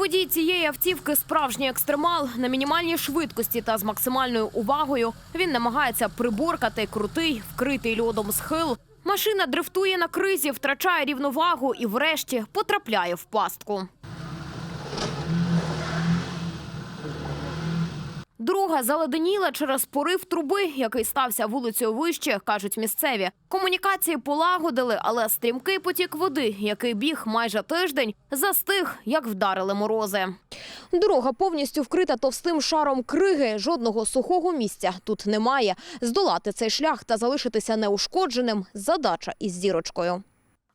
Водій цієї автівки справжній екстремал на мінімальній швидкості та з максимальною увагою. Він намагається приборкати крутий, вкритий льодом схил. Машина дрифтує на кризі, втрачає рівновагу і, врешті, потрапляє в пастку. Дорога заледеніла через порив труби, який стався вулицею вище, кажуть місцеві. Комунікації полагодили, але стрімкий потік води, який біг майже тиждень, застиг, як вдарили морози. Дорога повністю вкрита товстим шаром криги. Жодного сухого місця тут немає. Здолати цей шлях та залишитися неушкодженим задача із зірочкою.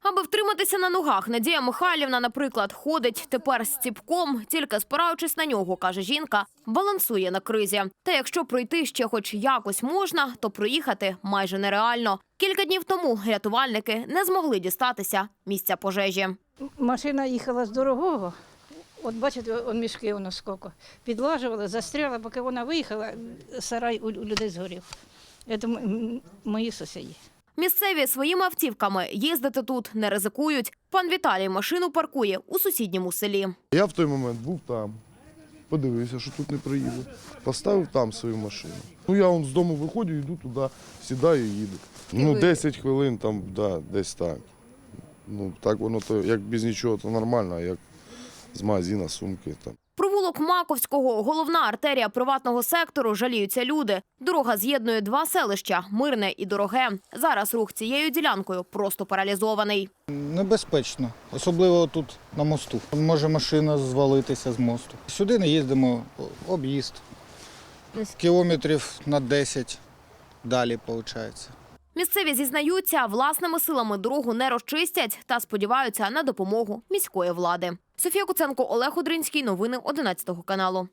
Аби втриматися на ногах, Надія Михайлівна, наприклад, ходить тепер з ціпком, тільки спираючись на нього, каже жінка, балансує на кризі. Та якщо пройти ще хоч якось можна, то проїхати майже нереально. Кілька днів тому рятувальники не змогли дістатися місця пожежі. Машина їхала з дорогого. От бачите, он мішки воно скільки. Підлажували, застряла, поки вона виїхала, сарай у у людей згорів. Це мої сусіди. Місцеві своїми автівками їздити тут не ризикують. Пан Віталій машину паркує у сусідньому селі. Я в той момент був там, подивився, що тут не приїду. Поставив там свою машину. Ну я он з дому виходжу, йду туди, сідаю і їду. Ну, 10 хвилин там, да, десь так. Ну, так воно то як без нічого, то нормально, а як з магазина, сумки там. Провулок Маковського, головна артерія приватного сектору, жаліються люди. Дорога з'єднує два селища Мирне і Дороге. Зараз рух цією ділянкою просто паралізований. Небезпечно, особливо тут на мосту. Може машина звалитися з мосту. Сюди не їздимо, об'їзд. Кілометрів на 10 далі, виходить. Місцеві зізнаються, власними силами дорогу не розчистять та сподіваються на допомогу міської влади. Софія Куценко, Олег Одринський. Новини 11 каналу.